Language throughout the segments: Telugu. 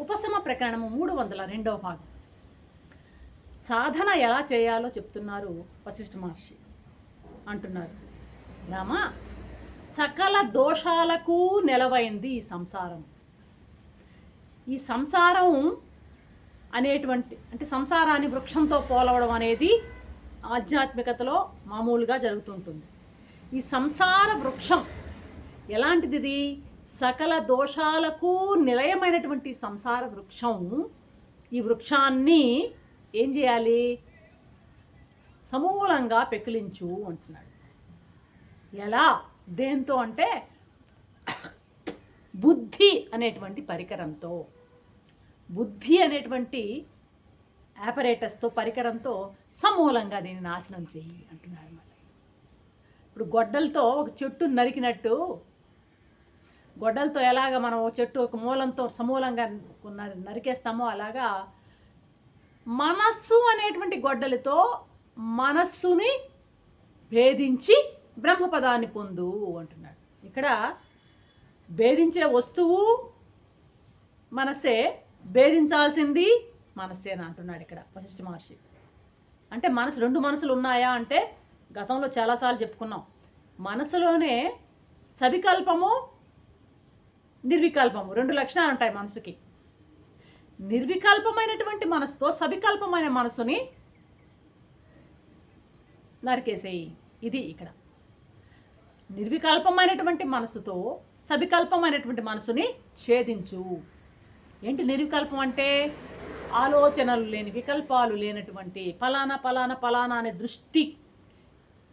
ఉపశమ ప్రకరణము మూడు వందల రెండవ భాగం. సాధన ఎలా చేయాలో చెప్తున్నారు వశిష్ఠ మహర్షి అంటున్నారు. రామ సకల దోషాలకు నెలవైంది ఈ సంసారం. ఈ సంసారం అనేటువంటి అంటే సంసారాన్ని వృక్షంతో పోలవడం అనేది ఆధ్యాత్మికతలో మామూలుగా జరుగుతుంటుంది. ఈ సంసార వృక్షం ఎలాంటిది ఇది సకల దోషాలకు నిలయమైనటువంటి సంసార వృక్షం. ఈ వృక్షాన్ని ఏం చేయాలి? సమూలంగా పెకిలించు అంటున్నాడు. ఎలా? దేంతో అంటే బుద్ధి అనేటువంటి పరికరంతో. బుద్ధి అనేటువంటి ఆపరేటస్తో పరికరంతో సమూలంగా దీన్ని నాశనం చెయ్యి అంటున్నాడు అన్నమాట ఇప్పుడు గొడ్డలతో ఒక చెట్టు నరికినట్టు గొడ్డలతో ఎలాగ మనం చెట్టు ఒక మూలంతో సమూలంగా నరికేస్తామో అలాగా మనస్సు అనేటువంటి గొడ్డలితో మనస్సుని భేదించి బ్రహ్మపదాన్ని పొందు అంటున్నాడు. ఇక్కడ భేదించే వస్తువు మనసే భేదించాల్సింది మనస్సేనా అంటున్నాడు ఇక్కడ వశిష్ఠ మహర్షి. అంటే మనసు రెండు మనసులు ఉన్నాయా అంటే గతంలో చాలాసార్లు చెప్పుకున్నాం. మనసులోనే సవికల్పము నిర్వికల్పము. రెండు లక్షణాలు ఉంటాయి మనసుకి. నిర్వికల్పమైనటువంటి మనసుతో సవికల్పమైన మనసుని నరికేసేయి. ఇది ఇక్కడ. నిర్వికల్పమైనటువంటి మనసుతో సవికల్పమైనటువంటి మనసుని ఛేదించు. ఏంటి నిర్వికల్పం అంటే? ఆలోచనలు లేని వికల్పాలు లేనటువంటి ఫలానా ఫలానా ఫలానా అనే దృష్టి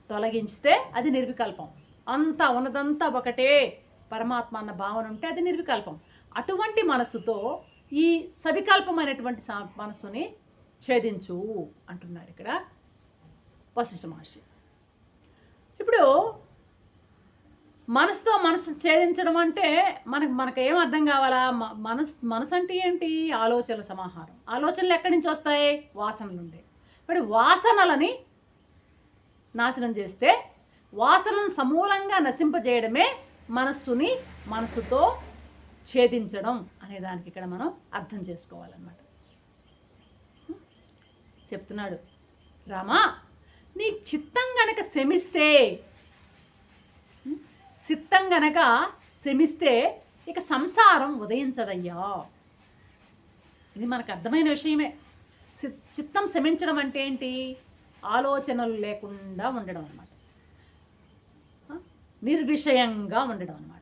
తొలగించితే అది నిర్వికల్పం. అంతా ఉన్నదంతా ఒకటే. పరమాత్మ అన్న భావన ఉంటే అది నిర్వికల్పం. అటువంటి మనసుతో ఈ సవికల్పమైనటువంటి మనసుని ఛేదించు అంటున్నాడు ఇక్కడ వశిష్ఠ మహర్షి. ఇప్పుడు మనసుతో మనసు ఛేదించడం అంటే మనకు మనకు ఏం అర్థం కావాలా? మ- మనసు మనసు అంటే ఏంటి? ఆలోచనల సమాహారం. ఆలోచనలు ఎక్కడి నుంచి వస్తాయి? వాసనల నుండి. ఇప్పుడు వాసనలని నాశనం చేస్తే వాసనను సమూలంగా నశింపజేయడమే మనస్సుని మనసుతో ఛేదించడం అనే దానికి ఇక్కడ మనం అర్థం చేసుకోవాలన్నమాట. చెప్తున్నాడు. రామా నీ చిత్తం గనక శమిస్తే చిత్తం గనక శమిస్తే ఇక సంసారం ఉదయించదయ్యా. ఇది మనకు అర్థమైన విషయమే. చిత్తం శమించడం అంటే ఏంటి? ఆలోచనలు లేకుండా ఉండడం అనమాట నిర్విషయంగా ఉండడం అనమాట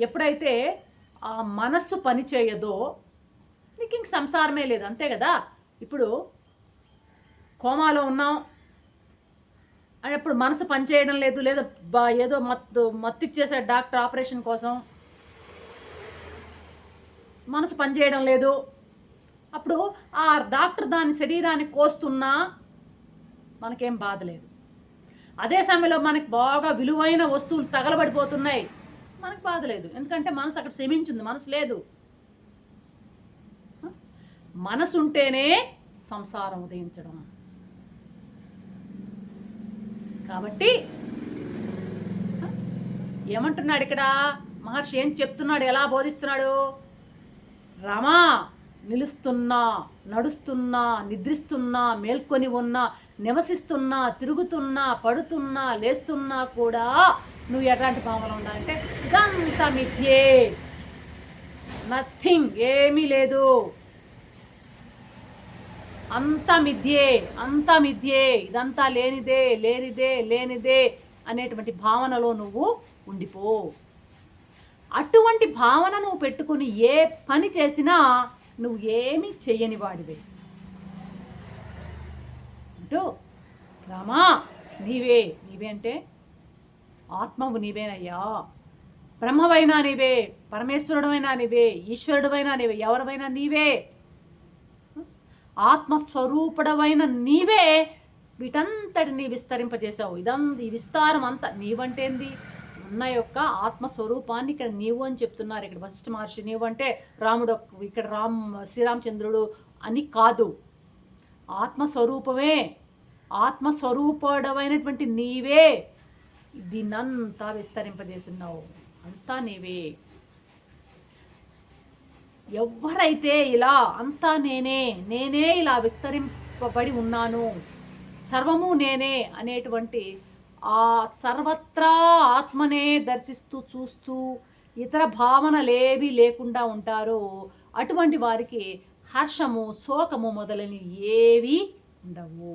ఎప్పుడైతే ఆ మనస్సు పని చేయదో నీకు ఇంక సంసారమే లేదు అంతే కదా? ఇప్పుడు కోమాలో ఉన్నాం. అని అప్పుడు మనసు పనిచేయడం లేదు లేదా బా- ఏదో మత్తు మత్తిచ్చేసాడు డాక్టర్ ఆపరేషన్ కోసం మనసు పనిచేయడం లేదు. అప్పుడు ఆ డాక్టర్ దాని శరీరాన్ని కోస్తున్నా మనకేం బాధ లేదు. అదే సమయంలో మనకి బాగా విలువైన వస్తువులు తగలబడిపోతున్నాయి. మనకు బాధ లేదు. ఎందుకంటే మనసు అక్కడ శమించింది మనసు లేదు. మనసు ఉంటేనే సంసారం ఉదయించడం. కాబట్టి ఏమంటున్నాడు ఇక్కడ? మహర్షి ఏం చెప్తున్నాడు? ఎలా బోధిస్తున్నాడు? రమా నిలుస్తున్నా నడుస్తున్నా నిద్రిస్తున్నా మేల్కొని ఉన్నా నివసిస్తున్నా తిరుగుతున్నా పడుతున్నా లేస్తున్నా కూడా నువ్వు ఎలాంటి భావన ఉండాలంటే ఇదంతా మిథ్యే. నథింగ్ ఏమీ లేదు. అంతా మిథ్యే అంతా మిథ్యే ఇదంతా లేనిదే లేనిదే లేనిదే అనేటువంటి భావనలో నువ్వు ఉండిపో. అటువంటి భావన నువ్వు పెట్టుకుని ఏ పని చేసినా నువ్వు ఏమీ చెయ్యని వాడివే. అంటూ రామా నీవే నీవే అంటే ఆత్మవు నీవేనయ్యా. బ్రహ్మవైనా నీవే పరమేశ్వరుడమైనా నీవే ఈశ్వరుడమైనా నీవే ఎవరివైనా నీవే. ఆత్మస్వరూపుడమైన నీవే. వీటంతటిని విస్తరింపజేశావు. ఇదం ఈ విస్తారం అంతా నీవంటేంది? ఉన్న యొక్క ఆత్మస్వరూపాన్ని ఇక్కడ నీవు అని చెప్తున్నారు. ఇక్కడ వశిష్ఠ మహర్షి నీవు అంటే రాముడు ఇక్కడ రామ్ శ్రీరామచంద్రుడు అని కాదు. ఆత్మస్వరూపమే. ఆత్మస్వరూపుడమైనటువంటి నీవే. దీన్నంతా విస్తరింపజేస్తున్నావు. అంతా నీవే. ఎవరైతే ఇలా అంతా నేనే నేనే ఇలా విస్తరింపబడి ఉన్నాను సర్వము నేనే అనేటువంటి ఆ సర్వత్రా ఆత్మనే దర్శిస్తూ చూస్తూ ఇతర భావనలేవి లేకుండా ఉంటారో అటువంటి వారికి హర్షము శోకము మొదలని ఏవి ఉండవు.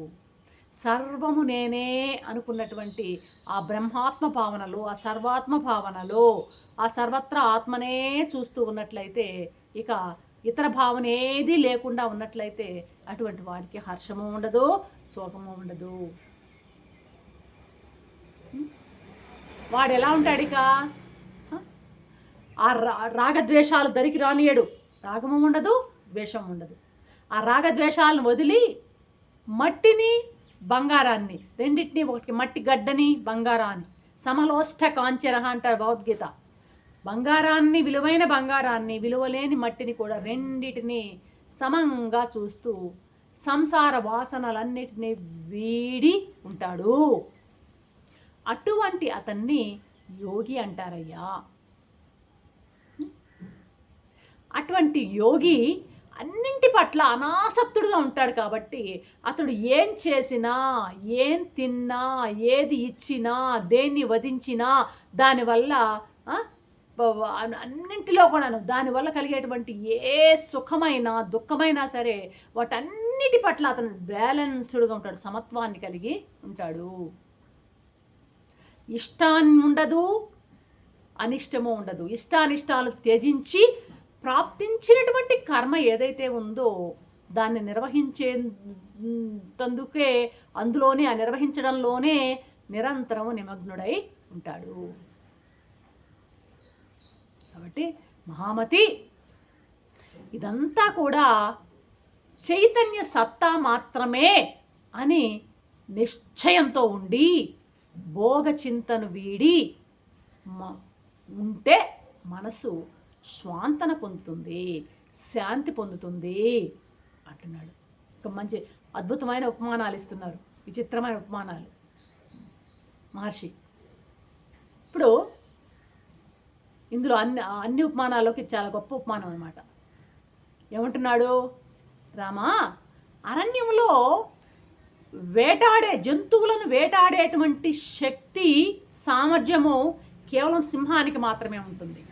సర్వము నేనే అనుకున్నటువంటి ఆ బ్రహ్మాత్మ భావనలో ఆ సర్వాత్మ భావనలో ఆ సర్వత్ర ఆత్మనే చూస్తూ ఉన్నట్లయితే ఇక ఇతర భావన ఏది లేకుండా ఉన్నట్లయితే అటువంటి వాడికి హర్షము ఉండదు శోకము ఉండదు. వాడు ఎలా ఉంటాడు ఇక? ఆ రా రాగద్వేషాలు దరికి రానియడు. రాగము ఉండదు ద్వేషం ఉండదు. ఆ రాగద్వేషాలను వదిలి మట్టిని బంగారాన్ని రెండింటినీ ఒకటి మట్టి గడ్డని బంగారాన్ని. సమలోష్ట కాంచరహ అంటారు భగవద్గీత. బంగారాన్ని విలువైన బంగారాన్ని విలువలేని మట్టిని కూడా రెండిటిని సమంగా చూస్తూ సంసార వాసనలన్నిటినీ వీడి ఉంటాడు. అటువంటి అతన్ని యోగి అంటారయ్యా. అటువంటి యోగి అన్నింటి పట్ల అనాసక్తుడుగా ఉంటాడు కాబట్టి అతడు ఏం చేసినా ఏం తిన్నా ఏది ఇచ్చినా దేన్ని వధించినా దానివల్ల అన్నింటిలో కూడాను దానివల్ల కలిగేటువంటి ఏ సుఖమైన దుఃఖమైనా సరే వాటన్నిటి పట్ల అతను బ్యాలెన్స్డ్గా ఉంటాడు సమత్వాన్ని కలిగి ఉంటాడు. ఇష్టాన్ని ఉండదు అనిష్టము ఉండదు. ఇష్టానిష్టాలు త్యజించి ప్రాప్తించినటువంటి కర్మ ఏదైతే ఉందో దాన్ని నిర్వహించేందుకే అందులోనే ఆ నిర్వహించడంలోనే నిరంతరము నిమగ్నుడై ఉంటాడు. కాబట్టి మహామతి ఇదంతా కూడా చైతన్య సత్తా మాత్రమే అని నిశ్చయంతో ఉండి భోగ చింతను వీడి మ- ఉంటే మనసు స్వాంతన పొందుతుంది శాంతి పొందుతుంది అంటున్నాడు. ఒక మంచి అద్భుతమైన ఉపమానాలు ఇస్తున్నారు విచిత్రమైన ఉపమానాలు. మహర్షి ఇప్పుడు ఇందులో అన్ని అన్ని ఉపమానాల్లోకి చాలా గొప్ప ఉపమానం అనమాట ఏమంటున్నాడు? రామా అరణ్యంలో వేటాడే జంతువులను వేటాడేటువంటి శక్తి సామర్థ్యము కేవలం సింహానికి మాత్రమే ఉంటుంది.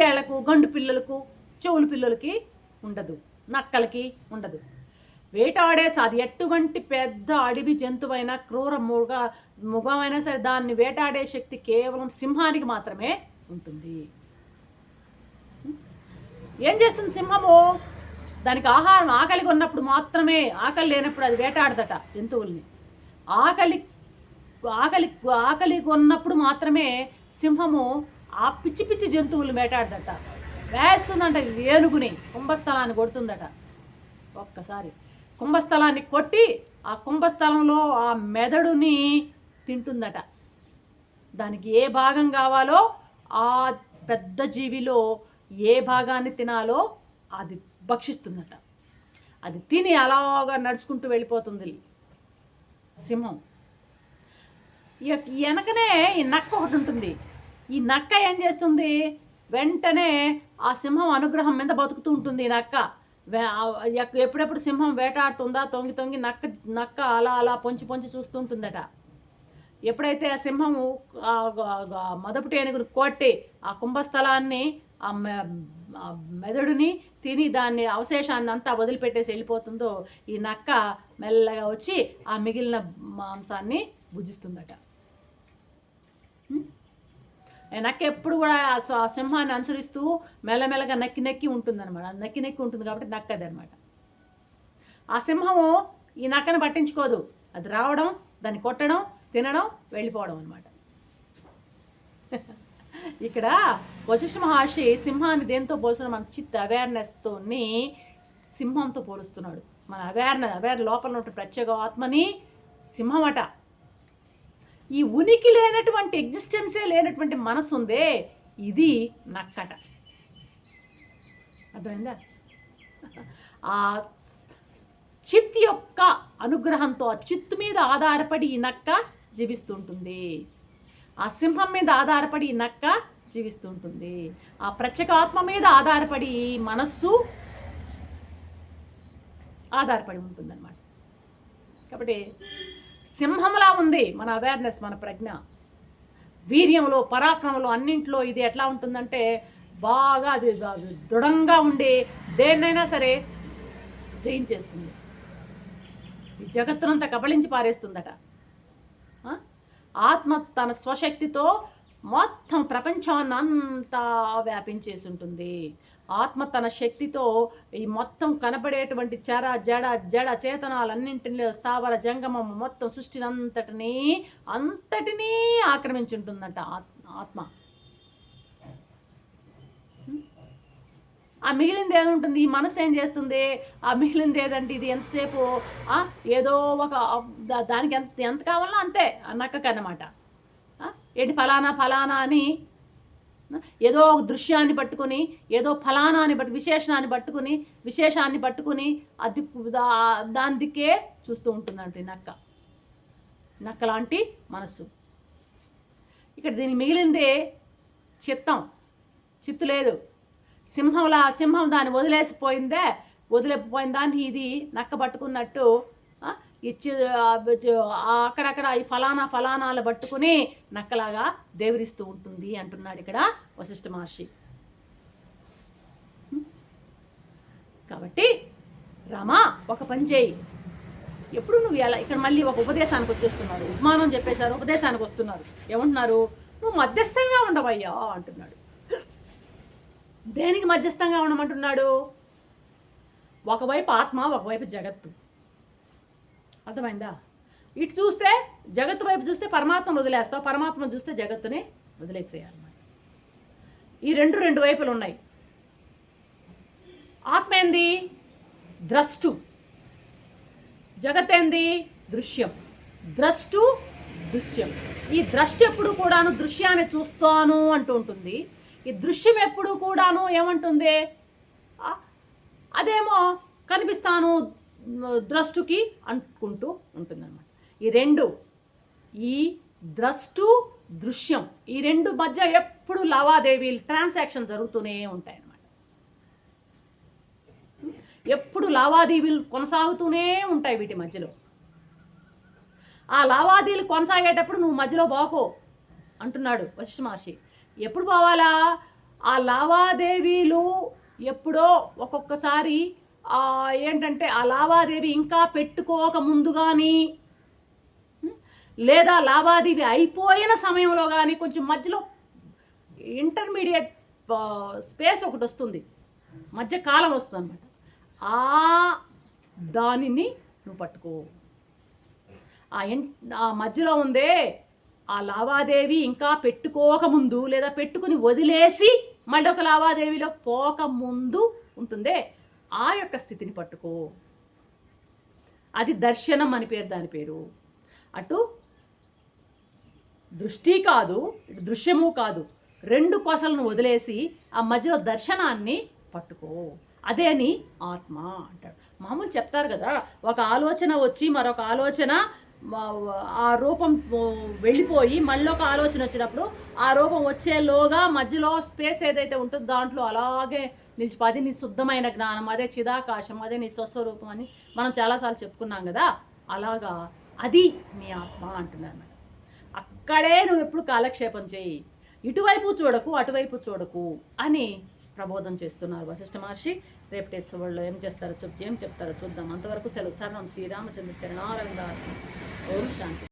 కుందేళ్ళకు గండు పిల్లలకు చెవులు పిల్లలకి ఉండదు నక్కలకి ఉండదు. వేటాడేసి అది ఎటువంటి పెద్ద అడవి జంతువైనా క్రూర మృగ మృగమైనా సరే దాన్ని వేటాడే శక్తి కేవలం సింహానికి మాత్రమే ఉంటుంది. ఏం చేస్తుంది సింహము? దానికి ఆహారం ఆకలిగా ఉన్నప్పుడు మాత్రమే ఆకలి లేనప్పుడు అది వేటాడదట జంతువుల్ని. ఆకలి ఆకలి ఆకలి ఉన్నప్పుడు మాత్రమే సింహము ఆ పిచ్చి పిచ్చి జంతువులు వేటాడదట. వేస్తుందంట ఏనుగుని కుంభస్థలాన్ని కొడుతుందట. ఒక్కసారి కుంభస్థలాన్ని కొట్టి ఆ కుంభస్థలంలో ఆ మెదడుని తింటుందట. దానికి ఏ భాగం కావాలో ఆ పెద్ద జీవిలో ఏ భాగాన్ని తినాలో అది భక్షిస్తుందట. అది తిని అలాగా నడుచుకుంటూ వెళ్ళిపోతుంది సింహం. వెనకనే ఈ నక్క ఒకటి ఉంటుంది. ఈ నక్క ఏం చేస్తుంది? వెంటనే ఆ సింహం అనుగ్రహం మీద బతుకుతూ ఉంటుంది ఈ నక్క. ఎప్పుడెప్పుడు సింహం వేటాడుతుందా తొంగి తొంగి నక్క నక్క అలా అలా పొంచి పొంచి చూస్తుంటుందట ఎప్పుడైతే ఆ సింహము ఆ మొదటి ఏనుగును కొట్టి ఆ కుంభస్థలాన్ని ఆ మె- మెదడుని తిని దాన్ని అవశేషాన్ని అంతా వదిలిపెట్టేసి వెళ్ళిపోతుందో ఈ నక్క మెల్లగా వచ్చి ఆ మిగిలిన మాంసాన్ని భుజిస్తుందట. నక్క ఎప్పుడు కూడా ఆ స- సింహాన్ని అనుసరిస్తూ మెల్లమెల్లగా నక్కి నక్కి ఉంటుంది అనమాట నక్కి నక్కి ఉంటుంది కాబట్టి నక్కది అనమాట ఆ సింహము ఈ నక్కను పట్టించుకోదు. అది రావడం దాన్ని కొట్టడం తినడం వెళ్ళిపోవడం అనమాట ఇక్కడ వశిష్ఠ మహర్షి సింహాన్ని దేంతో పోల్చడం మన చిత్ అవేర్నెస్తోని సింహంతో పోలుస్తున్నాడు. మన అవేర్నెస్ అవేర్ లోపల ఉన్న ప్రత్యేక ఆత్మని సింహం అట ఈ ఉనికి లేనటువంటి ఎగ్జిస్టెన్సే లేనటువంటి మనసు ఉందే ఇది నక్కట. అర్థమైందా? ఆ చిత్ యొక్క అనుగ్రహంతో ఆ చిత్తు మీద ఆధారపడి ఈ నక్క జీవిస్తుంటుంది. ఆ సింహం మీద ఆధారపడి ఈ నక్క జీవిస్తుంటుంది. ఆ ప్రత్యేక ఆత్మ మీద ఆధారపడి మనస్సు ఆధారపడి ఉంటుందన్నమాట. కాబట్టి సింహంలా ఉంది మన అవేర్నెస్ మన ప్రజ్ఞ. వీర్యంలో పరాక్రమంలో అన్నింట్లో ఇది ఎట్లా ఉంటుందంటే బాగా అది దృఢంగా ఉండి దేన్నైనా సరే జయించేస్తుంది. ఈ జగత్తునంతా కబళించి పారేస్తుందట. ఆత్మ తన స్వశక్తితో మొత్తం ప్రపంచాన్ని అంతా వ్యాపించేసి ఉంటుంది ఆత్మ తన శక్తితో ఈ మొత్తం కనబడేటువంటి చర జడ జడ చేతనాలన్నింటిలో స్థావర జంగమం మొత్తం సృష్టిని అంతటినీ అంతటినీ ఆక్రమించుంటుందంట ఆత్మ ఆత్మ. ఆ మిగిలింది ఏముంటుంది? ఈ మనసు ఏం చేస్తుంది? ఆ మిగిలింది ఏదంటే ఇది ఎంతసేపు? ఏదో ఒక దా- దానికి ఎంత ఎంత కావాలో అంతే ఆ నక్కకి అన్నమాట ఏంటి ఫలానా ఫలానా అని? ఏదో ఒక దృశ్యాన్ని పట్టుకుని ఏదో ఫలానాన్ని బట్టి విశేషణాన్ని పట్టుకుని విశేషాన్ని పట్టుకుని అది దాని దిక్కే చూస్తూ ఉంటుందండి నక్క నక్క. లాంటి మనస్సు. ఇక్కడ దీనికి మిగిలిందే చిత్తం. చిత్తు లేదు. సింహంలా సింహం దాన్ని వదిలేసిపోయిందే వదిలేకపోయిన దాన్ని ఇది నక్క పట్టుకున్నట్టు ఇచ్చి అక్కడక్కడ ఈ ఫలానా ఫలానాలు పట్టుకుని నక్కలాగా దేవరిస్తూ ఉంటుంది అంటున్నాడు ఇక్కడ వశిష్ఠ మహర్షి. కాబట్టి రామా ఒక పని చేయి. ఎప్పుడు నువ్వు ఎలా ఇక్కడ మళ్ళీ ఒక ఉపదేశానికి వచ్చేస్తున్నారు. ఉపమానం చెప్పేశారు ఉపదేశానికి వస్తున్నారు. ఏమంటున్నారు? నువ్వు మధ్యస్థంగా ఉండవయ్యా అంటున్నాడు. దేనికి మధ్యస్థంగా ఉండమంటున్నాడు? ఒకవైపు ఆత్మ ఒకవైపు జగత్తు. అర్థమైందా? ఇటు చూస్తే జగత్తు వైపు చూస్తే పరమాత్మను వదిలేస్తావు పరమాత్మ చూస్తే జగత్తుని వదిలేసేయాలన్నమాట. ఈ రెండు రెండు వైపులు ఉన్నాయి. ఆత్మ ఏంది? ద్రష్టు. జగత్ ఏంది? దృశ్యం. ద్రష్టు దృశ్యం. ఈ ద్రష్టి ఎప్పుడు కూడాను దృశ్యాన్ని చూస్తాను అంటూ ఉంటుంది. ఈ దృశ్యం ఎప్పుడు కూడాను ఏమంటుంది? అదేమో కనిపిస్తాను ద్రష్టుకి అనుకుంటూ ఉంటుందన్నమాట. ఈ రెండు ఈ ద్రష్టు దృశ్యం ఈ రెండు మధ్య ఎప్పుడు లావాదేవీలు ట్రాన్సాక్షన్ జరుగుతూనే ఉంటాయన్నమాట. ఎప్పుడు లావాదేవీలు కొనసాగుతూనే ఉంటాయి వీటి మధ్యలో. ఆ లావాదేవీలు కొనసాగేటప్పుడు నువ్వు మధ్యలో బాకో అంటున్నాడు వశిష్ఠ మహర్షి. ఎప్పుడు పోవాలా? ఆ లావాదేవీలు ఎప్పుడో ఒక్కొక్కసారి ఏంటంటే ఆ లావాదేవీ ఇంకా పెట్టుకోక ముందు కానీ లేదా లావాదేవీ అయిపోయిన సమయంలో కానీ కొంచెం మధ్యలో ఇంటర్మీడియట్ స్పేస్ ఒకటి వస్తుంది. మధ్య కాలం వస్తుంది అనమాట ఆ దానిని నువ్వు పట్టుకో. ఆ ఆ మధ్యలో ఉందే ఆ లావాదేవీ ఇంకా పెట్టుకోకముందు లేదా పెట్టుకుని వదిలేసి మళ్ళీ ఒక లావాదేవీలో పోకముందు ఉంటుందే. ఆ యొక్క స్థితిని పట్టుకో. అది దర్శనం అని పేరు దాని పేరు. అటు దృష్టి కాదు దృశ్యము కాదు. రెండు కొసలను వదిలేసి ఆ మధ్యలో దర్శనాన్ని పట్టుకో. అదే అని ఆత్మ అంటాడు. మామూలు చెప్తారు కదా ఒక ఆలోచన వచ్చి మరొక ఆలోచన ఆ రూపం వెళ్ళిపోయి మళ్ళీ ఒక ఆలోచన వచ్చినప్పుడు ఆ రూపం వచ్చేలోగా మధ్యలో స్పేస్ ఏదైతే ఉంటుందో దాంట్లో అలాగే నిలిచిపో అది నీ శుద్ధమైన జ్ఞానం అదే చిదాకాశం అదే నీ స్వస్వరూపం అని మనం చాలాసార్లు చెప్పుకున్నాం కదా అలాగా అది నీ ఆత్మ అంటున్నాను అక్కడే నువ్వు ఎప్పుడు కాలక్షేపం చేయి. ఇటువైపు చూడకు అటువైపు చూడకు అని ప్రబోధం చేస్తున్నారు వశిష్ఠ మహర్షి. రేపటి వాళ్ళు ఏం చేస్తారో చెప్ ఏం చెప్తారో చూద్దాం. అంతవరకు సెలవు. సర్వం శ్రీరామచంద్ర చరణారంగా ఓం శాంతి.